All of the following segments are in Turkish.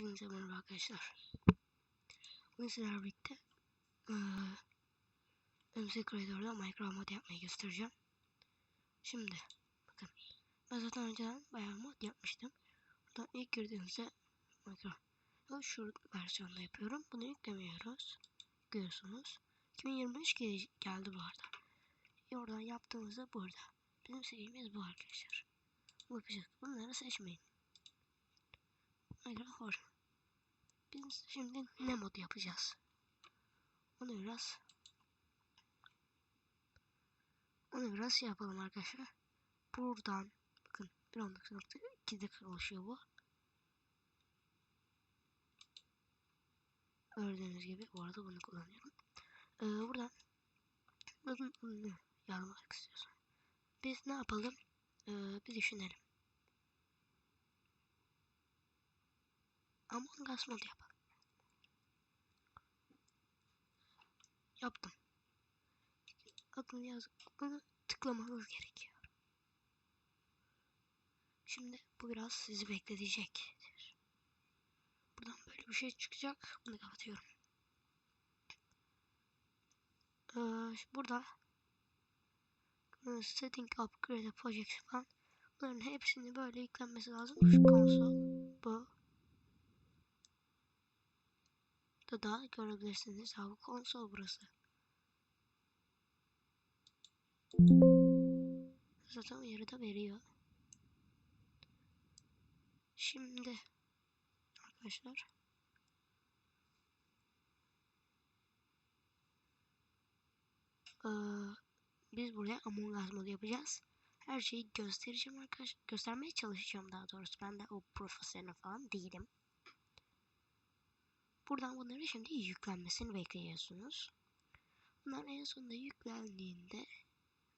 Hepinize merhaba arkadaşlar. Bugün birlikte eee MC Creator'da Minecraft mod yapmayı göstereceğim. Şimdi bakın ben zaten önceden bayağı mod yapmıştım. Buradan ilk girdiğimizde Minecraft şu versiyonda yapıyorum. Bunu yüklemiyoruz. Görüyorsunuz. 2023 gel geldi bu arada. E oradan yaptığımızda burada. Bizim sevgimiz bu arkadaşlar. Bakacağız. Bunları seçmeyin. Minecraft var. Biz şimdi ne mod yapacağız? Onu biraz onu biraz şey yapalım arkadaşlar. Buradan bakın 1.19.2 dakika oluşuyor bu. Gördüğünüz gibi bu arada bunu kullanıyorum. Ee, buradan buradan bunu yazmak istiyorsun. Biz ne yapalım? Ee, bir düşünelim. Among Us mod yapalım. Yaptım. Adını yazıp bunu tıklamanız gerekiyor. Şimdi bu biraz sizi bekletecektir. Buradan böyle bir şey çıkacak. Bunu kapatıyorum. Ee, burada setting upgrade project falan bunların hepsini böyle yüklenmesi lazım. Şu konsol bu da daha görebilirsiniz. Ha bu konsol burası. Zaten uyarı da veriyor. Şimdi arkadaşlar ee, biz buraya Among Us modu yapacağız. Her şeyi göstereceğim arkadaşlar. Göstermeye çalışacağım daha doğrusu. Ben de o profesyonel falan değilim. Buradan bunları şimdi yüklenmesini bekliyorsunuz. Bunlar en sonunda yüklendiğinde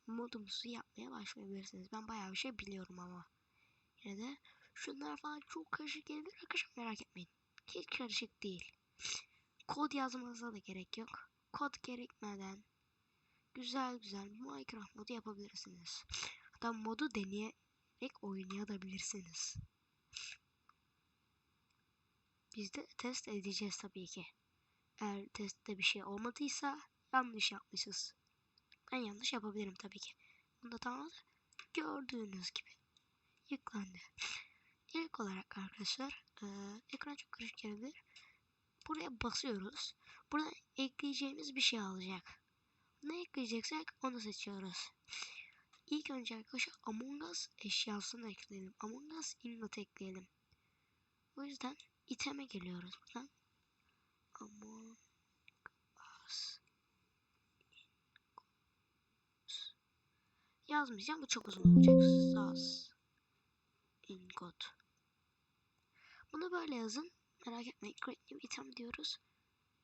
modumuzu yapmaya başlayabilirsiniz. Ben bayağı bir şey biliyorum ama. Yine de şunlar falan çok karışık gelebilir arkadaşlar merak etmeyin. Hiç karışık değil. Kod yazmanıza da gerek yok. Kod gerekmeden güzel güzel Minecraft modu yapabilirsiniz. Hatta modu deneyerek oynayabilirsiniz. Biz de test edeceğiz tabii ki. Eğer testte bir şey olmadıysa yanlış yapmışız. Ben yanlış yapabilirim tabii ki. Bunda tamam gördüğünüz gibi yüklendi. İlk olarak arkadaşlar e, ekran çok karışık gelebilir. Buraya basıyoruz. Burada ekleyeceğimiz bir şey alacak. Ne ekleyeceksek onu seçiyoruz. İlk önce arkadaşlar Among Us eşyasını ekleyelim. Among Us ingot ekleyelim. O yüzden iteme geliyoruz buradan. Among Us yazmayacağım. Bu çok uzun olacak. Sas ingot. Bunu böyle yazın. Merak etmeyin. Create new item diyoruz.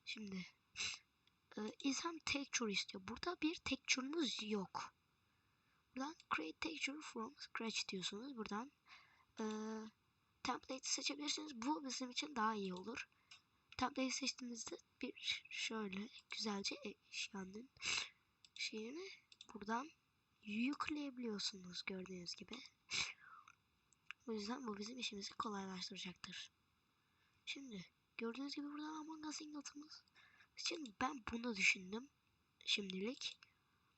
Şimdi e, item texture istiyor. Burada bir texture'ımız yok. Buradan create texture from scratch diyorsunuz. Buradan e, template seçebilirsiniz. Bu bizim için daha iyi olur. Template seçtiğinizde bir şöyle güzelce eşyanın şeyini buradan yükleyebiliyorsunuz gördüğünüz gibi. O yüzden bu bizim işimizi kolaylaştıracaktır. Şimdi gördüğünüz gibi burada Among Us ingotımız için ben bunu düşündüm şimdilik.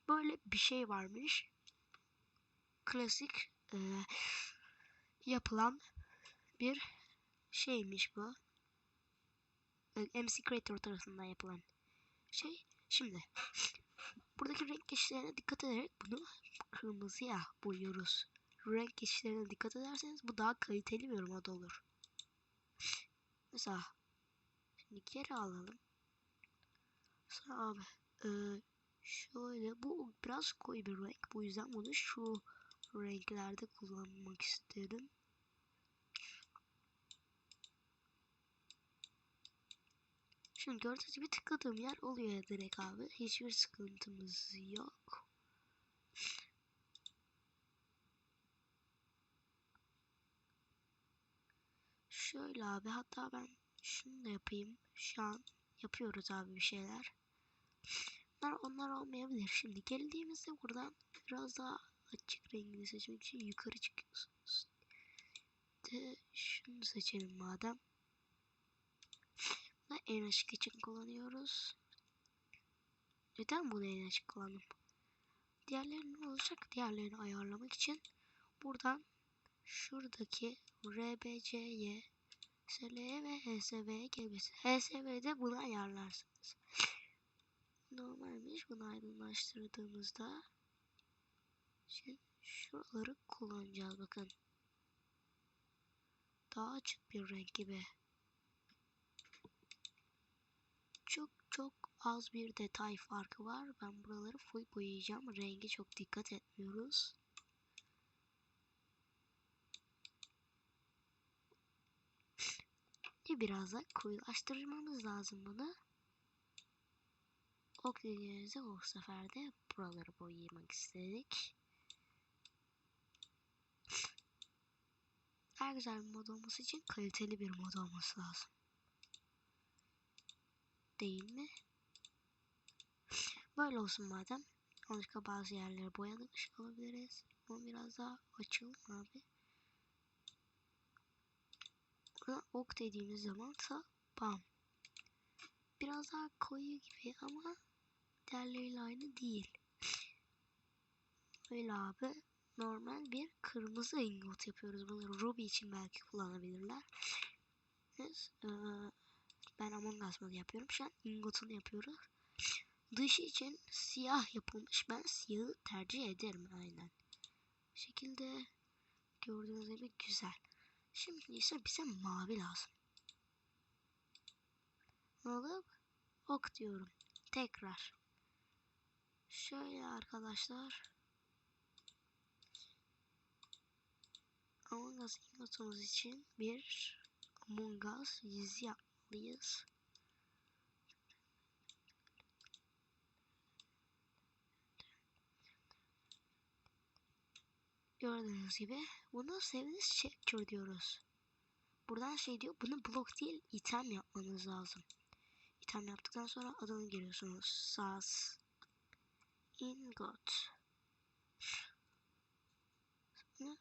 Böyle bir şey varmış. Klasik e, yapılan bir şeymiş bu. MC Creator tarafından yapılan şey. Şimdi buradaki renk geçişlerine dikkat ederek bunu kırmızıya boyuyoruz. Renk geçişlerine dikkat ederseniz bu daha kaliteli bir mod olur. Mesela şimdi geri alalım. Sonra abi e, şöyle bu biraz koyu bir renk. Bu yüzden bunu şu renklerde kullanmak istedim. Şimdi gördüğünüz gibi tıkladığım yer oluyor direkt abi. Hiçbir sıkıntımız yok. Şöyle abi hatta ben şunu da yapayım. Şu an yapıyoruz abi bir şeyler. Onlar, onlar olmayabilir. Şimdi geldiğimizde buradan biraz daha açık rengini seçmek için yukarı çıkıyorsunuz. De şunu seçelim madem. En açık için kullanıyoruz. Neden bunu en açık kullandım? Diğerleri ne olacak? Diğerlerini ayarlamak için buradan şuradaki RBC'ye SL'ye ve HSV'ye gelmesi. HSV'de bunu ayarlarsınız. Normalmiş bunu aydınlaştırdığımızda şimdi şuraları kullanacağız bakın. Daha açık bir renk gibi. Çok çok az bir detay farkı var. Ben buraları full boyayacağım. Rengi çok dikkat etmiyoruz. Biraz da koyulaştırmamız lazım bunu. Ok dediğimizde o sefer de buraları boyamak istedik. Daha güzel bir mod olması için kaliteli bir mod olması lazım. Değil mi? Böyle olsun madem. Yanlışlıkla bazı yerleri boyamış olabiliriz. Bunu biraz daha açalım abi. Buna ok dediğimiz zaman bam. Biraz daha koyu gibi ama diğerleriyle aynı değil. Böyle abi normal bir kırmızı ingot yapıyoruz. Bunu Ruby için belki kullanabilirler. Biz, ee, ben Among Us yapıyorum. Şu an ingotunu yapıyoruz. Dışı için siyah yapılmış. Ben siyahı tercih ederim aynen. Bu şekilde gördüğünüz gibi güzel. Şimdi ise bize mavi lazım. Alıp ok diyorum. Tekrar. Şöyle arkadaşlar. Among Us için bir Among Us yüzü yapmalıyız. Gördüğünüz gibi bunu sevdiğiniz sector diyoruz. Buradan şey diyor bunu blok değil item yapmanız lazım. İtem yaptıktan sonra adını giriyorsunuz. Sas ingot. Bunu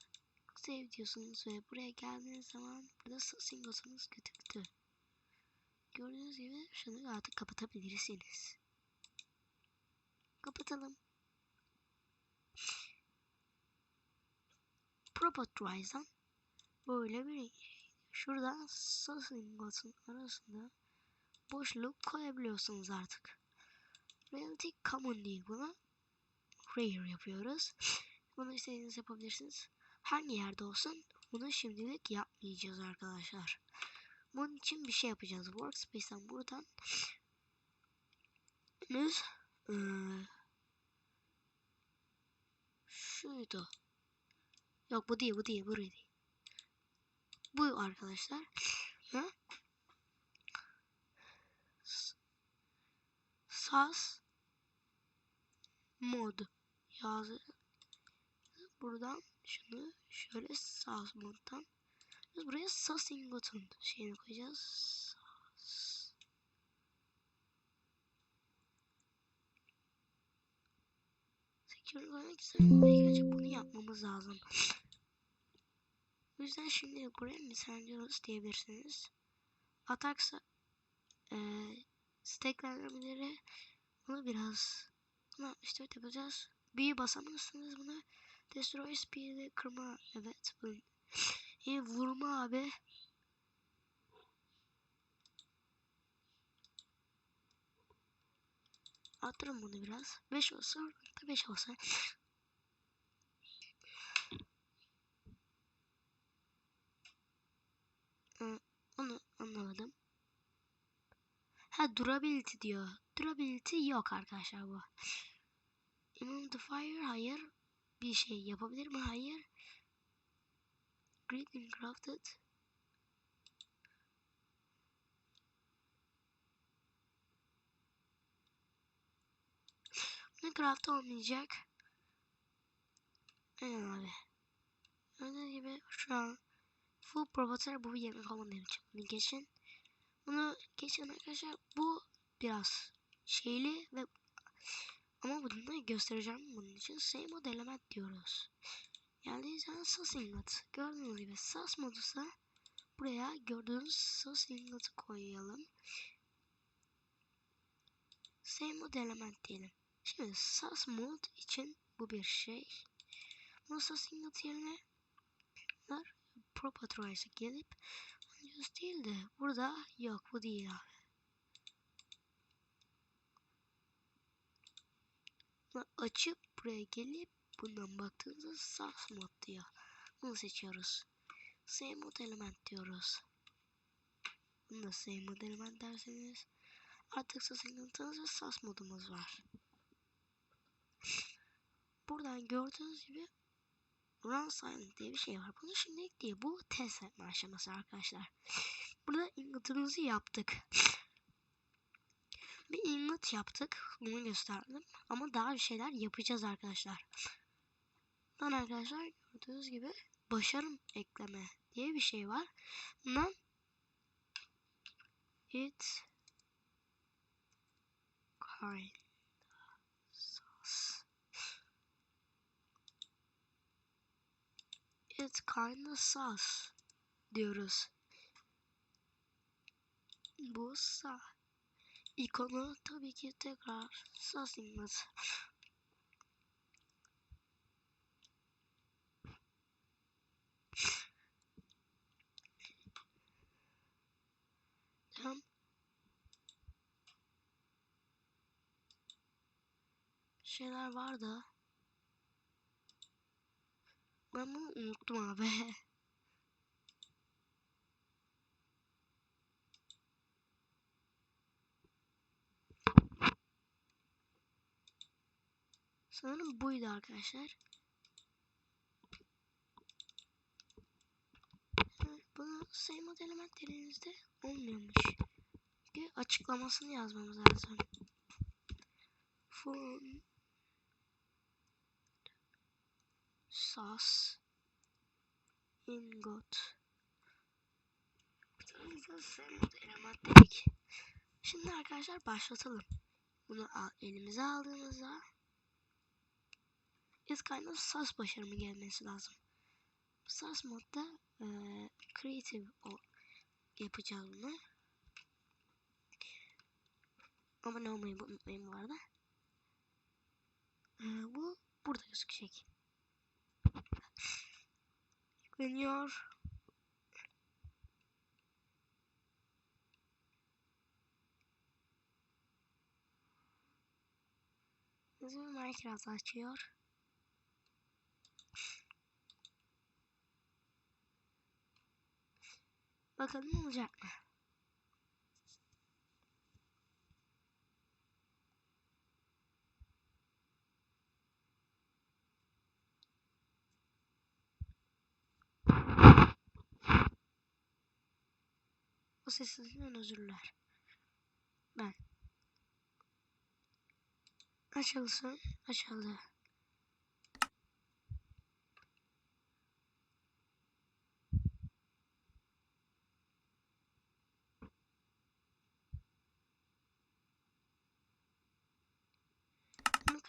save diyorsunuz ve buraya geldiğiniz zaman burada sas ingotunuz gözüktü. Gördüğünüz gibi şunu artık kapatabilirsiniz. Kapatalım. Propatrize'dan böyle bir sas ingotun arasında boşluk koyabiliyorsunuz artık. Reality Common değil buna. Rare yapıyoruz. Bunu istediğiniz yapabilirsiniz. Hangi yerde olsun bunu şimdilik yapmayacağız arkadaşlar. Bunun için bir şey yapacağız. Workspace'ten buradan biz ee, şuydu. Yok bu değil bu değil bu değil. Bu arkadaşlar. Ha? Sas mod yazı. Buradan şunu şöyle sas moddan biz buraya sas ingotun şeyini koyacağız. Sas. Secure. İlk bunu yapmamız lazım. O yüzden şimdi buraya Messengeros diyebilirsiniz. Ataksa e, stacklendirmeleri bunu biraz bunu 64 yapacağız. Büyü basamazsınız bunu. Destroy speed'i kırma. Evet. Bu. Vurma abi. Arttırın bunu biraz. 5 olsa 5 olsa. Onu anlamadım. Ha durability diyor. Durability yok arkadaşlar bu. Fire hayır. Bir şey yapabilir mi? Hayır. Great and crafted. Ne craft olmayacak. Aynen abi. Gördüğünüz gibi şu an full provoter bu yemek olmadığım için bunu geçin. Bunu geçin arkadaşlar. Bu biraz şeyli ve ama bunu da göstereceğim bunun için same mod element diyoruz. Yani sen sas ingot. Gördüğünüz gibi sas modusa buraya gördüğünüz sas ingotu koyalım. same mod element diyelim. Şimdi SAS mod için bu bir şey. Bunu SAS ingot yerine var. Propatrice'a gelip use değil de burada yok bu değil abi. Bunu açıp buraya gelip bundan baktığınızda SAS mod diyor. Bunu seçiyoruz. Same mod element diyoruz. Bunu da same mod element derseniz artık SAS ingot'ınız ve SAS modumuz var. Buradan gördüğünüz gibi Run Silent diye bir şey var. Bunu şimdilik değil. Bu test etme aşaması arkadaşlar. Burada ingot'umuzu yaptık. Bir ingot yaptık. Bunu gösterdim. Ama daha bir şeyler yapacağız arkadaşlar. Lan arkadaşlar gördüğünüz gibi başarım ekleme diye bir şey var. Bundan it kind sus. It kinda sus diyoruz. Bu sa ikonu tabii ki tekrar sus. Tamam. Şeyler var da. Ben bunu unuttum abi. Sanırım buydu arkadaşlar. Bunu sayı mod element elinizde olmuyormuş. Bir açıklamasını yazmamız lazım. Fun sas ingot element dedik. Şimdi arkadaşlar başlatalım. Bunu elimize aldığımızda is kind of sas başarımı gelmesi lazım. SAS modda e, creative o, yapacağız bunu. Abone olmayı unutmayın bu arada. E, bu burada gözükecek. Yükleniyor. Bizim Minecraft açıyor. Bakalım olacak mı? O sessizliğinden özürler. Ben. Açılsın. Açıldı.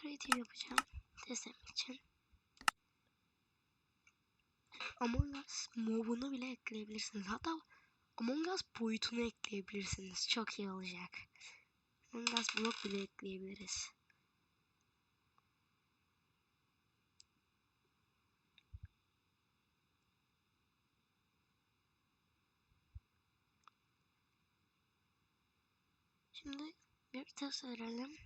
Creative yapacağım. Etmek için. Among Us mobunu bile ekleyebilirsiniz. Hatta Among Us boyutunu ekleyebilirsiniz. Çok iyi olacak. Among Us blok bile ekleyebiliriz. Şimdi bir test verelim.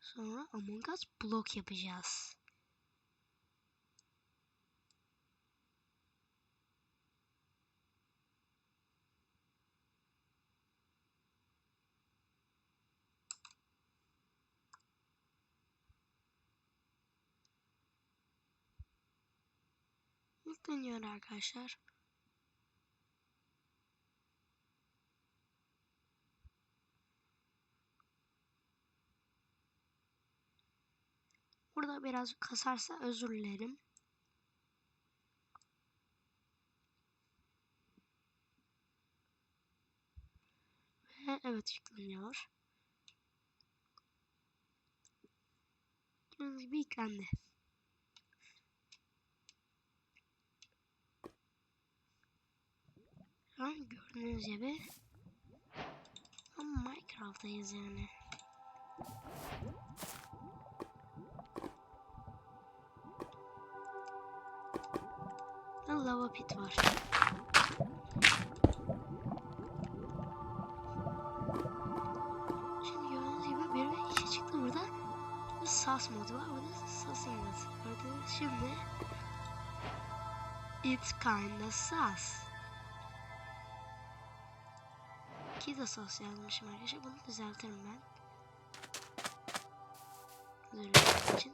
Sonra Among Us blok yapacağız. Yükleniyor arkadaşlar. Burada biraz kasarsa özür dilerim. Ve evet yükleniyor. Gördüğünüz gibi yüklendi. Şu Gördüğünüz gibi. Ama Minecraft'tayız yani. Lava pit var. Şimdi gördüğünüz gibi bir ve iki çıktı burada. Bir sas modu var. Burada sas inlet. Gördüğünüz şimdi It's kinda sus. İki de sos yazmışım arkadaşlar. Bunu düzeltirim ben. Düzeltmek için.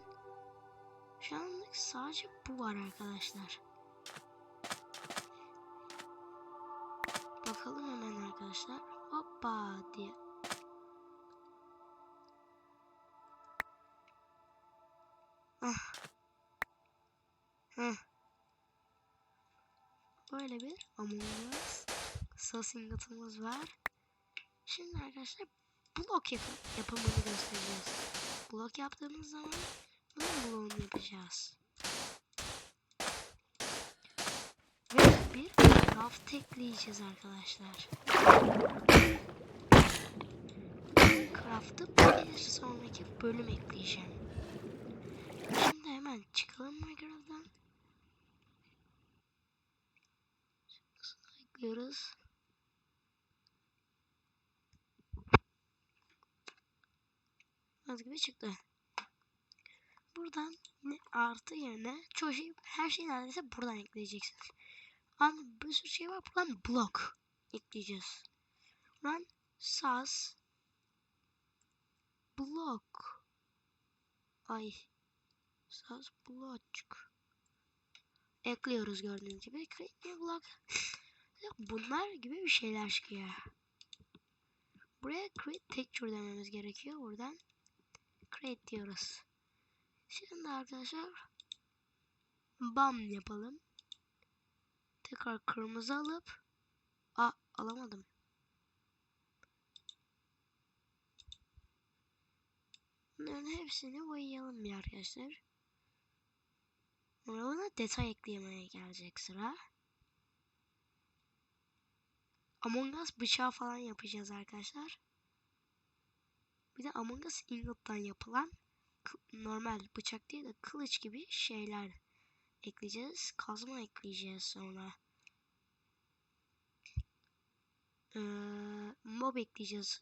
Şu anlık sadece bu var arkadaşlar. Bakalım hemen arkadaşlar. Hoppa diye. Ah. Heh. Böyle bir Among Us Sassinglet'ımız var. Şimdi arkadaşlar blok yapı yapımını göstereceğiz. Blok yaptığımız zaman bunun bloğunu yapacağız. Ve bir craft ekleyeceğiz arkadaşlar. Craft'ı bir sonraki bölüm ekleyeceğim. Şimdi hemen çıkalım Minecraft'tan. Ekliyoruz. Az gibi çıktı. Buradan artı yerine çoğu şey, her şeyi neredeyse buradan ekleyeceksiniz. Ama bir sürü şey var. Buradan blok ekleyeceğiz. Buradan sas blok ay sas blok ekliyoruz gördüğünüz gibi. Create block bunlar gibi bir şeyler çıkıyor. Buraya create texture dememiz gerekiyor. Buradan create diyoruz. Şimdi arkadaşlar bam yapalım. Tekrar kırmızı alıp a alamadım. Bunların hepsini boyayalım bir arkadaşlar. Ona detay eklemeye gelecek sıra. Among Us bıçağı falan yapacağız arkadaşlar. Bir de Among Us ingot'tan yapılan normal bıçak değil de kılıç gibi şeyler ekleyeceğiz. Kazma ekleyeceğiz sonra. Ee, mob ekleyeceğiz.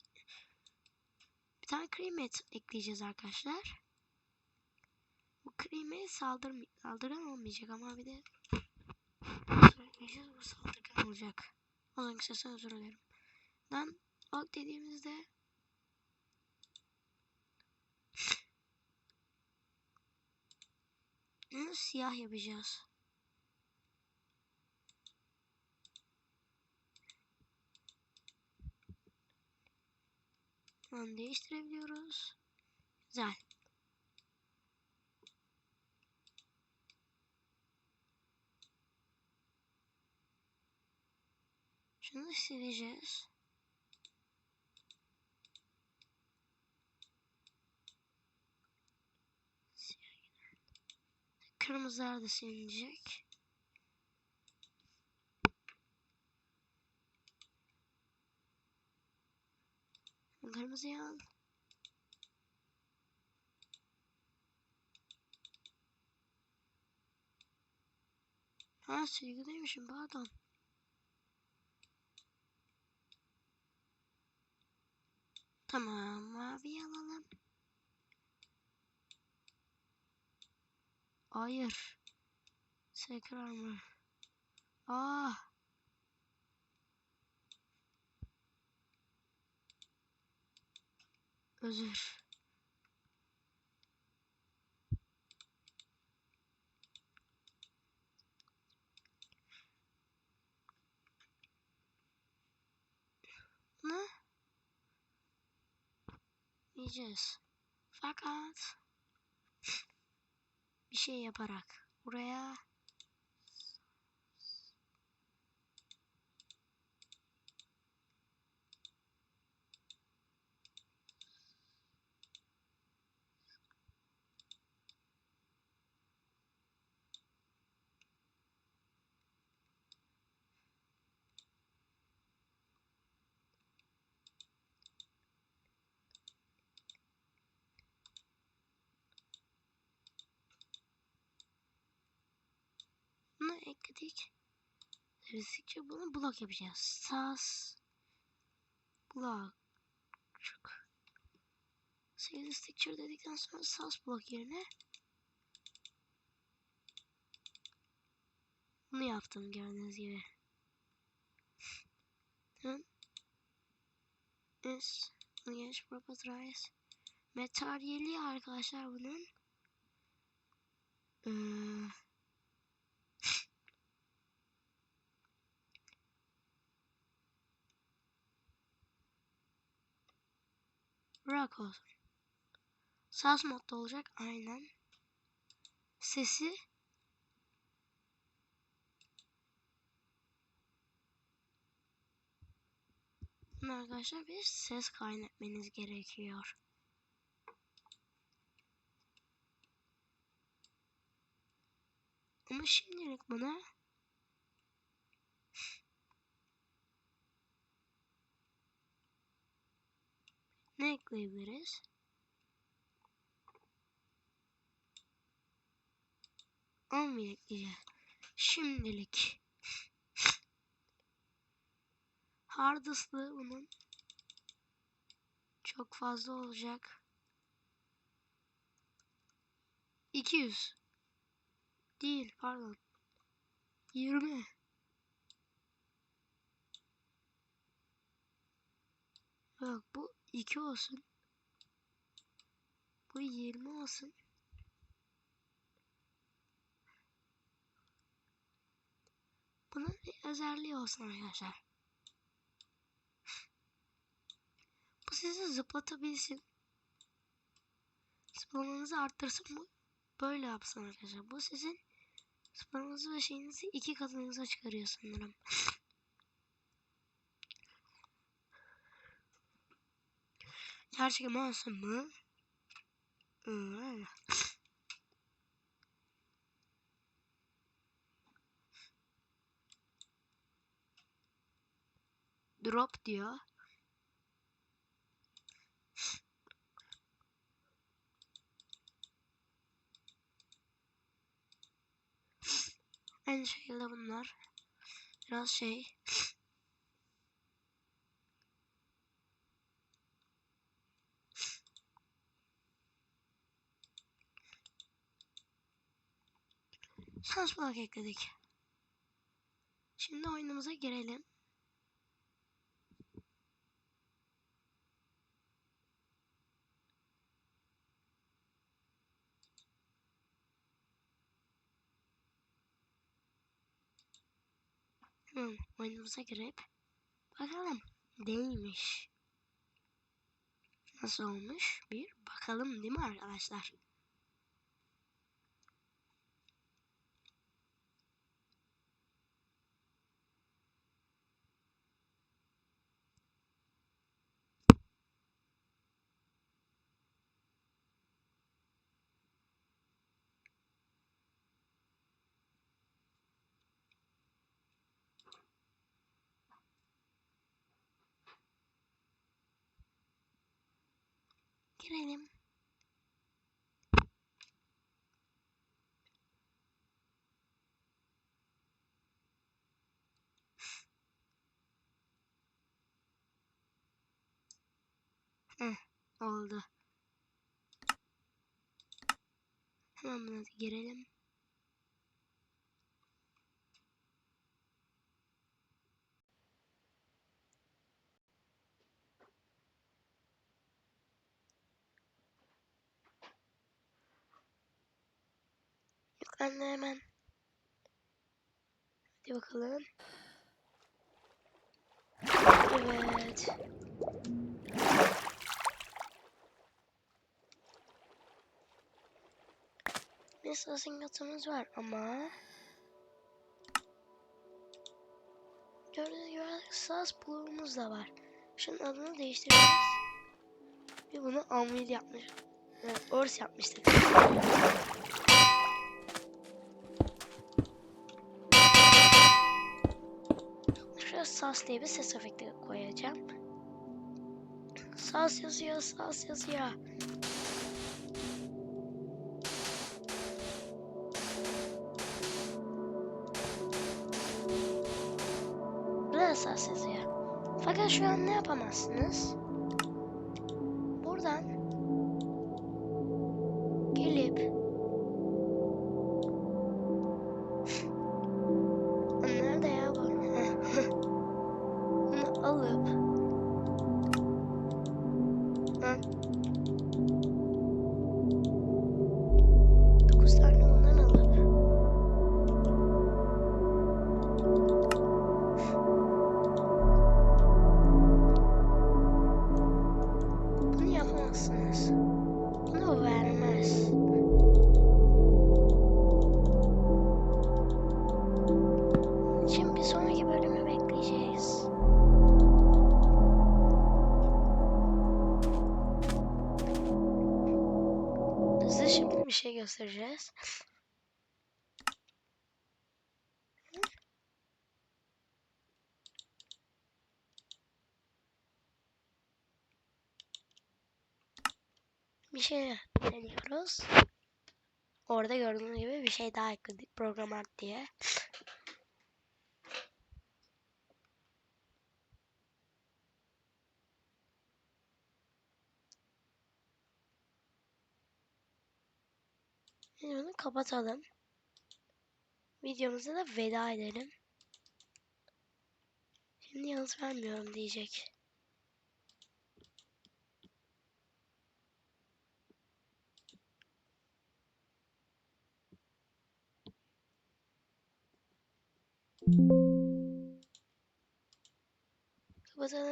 Bir tane creamet ekleyeceğiz arkadaşlar. Bu creamet saldır saldıran olmayacak ama bir de bu saldırgan olacak. O zaman kısasa özür dilerim. Dan ok dediğimizde Bunu siyah yapacağız. Onu değiştirebiliyoruz. Güzel. Şunu sileceğiz. Kırmızılar da silinecek. Kırmızıyı al. Ha silgideymişim pardon. Tamam mavi alalım. Hayır. Tekrar mı? Aa. Özür. Ne? Yiyeceğiz. Fakat bir şey yaparak buraya ekledik. Servislikçe bunu blok yapacağız. Sas blok. Sales Picture dedikten sonra SAS blok yerine bunu yaptım gördüğünüz gibi. Is Engage Properties Materyali arkadaşlar bunun ee, Rock olsun. Saz modda olacak aynen. Sesi arkadaşlar bir ses kaynatmanız gerekiyor. Ama şimdilik buna ne ekleyebiliriz? Olmuyor ekleyeceğiz. Şimdilik. Hardest'ı bunun çok fazla olacak. 200 değil pardon 20 Bak bu 2 olsun bu 20 olsun Bunun bir özelliği olsun arkadaşlar. Bu sizi zıplatabilsin. Zıplamanızı arttırsın bu. Böyle yapsın arkadaşlar. Bu sizin zıplamanızı ve şeyinizi iki katınıza çıkarıyor sanırım. Gerçek mouse mı? Öyle. Drop diyor. Aynı şekilde bunlar. Biraz şey. Sans block ekledik. Şimdi oyunumuza girelim. Hemen oyunumuza girip bakalım neymiş. Nasıl olmuş bir bakalım değil mi arkadaşlar? Girelim. Heh, oldu. Hemen buna girelim. Ben de hemen. Hadi bakalım. Evet. Bir sasingatımız var ama gördüğünüz gibi sas bloğumuz da var. Şunun adını değiştireceğiz. Bir bunu Amil yapmış. Evet, Ors yapmıştık. sas diye bir ses efekti koyacağım. Sas yazıyor, sas yazıyor. Burası sas yazıyor. Fakat şu an ne yapamazsınız? Göstereceğiz. Bir şey deniyoruz. Orada gördüğünüz gibi bir şey daha ekledik. Program art diye. Şimdi bunu kapatalım. Videomuza da veda edelim. Şimdi yanıt vermiyorum diyecek. Kapatalım.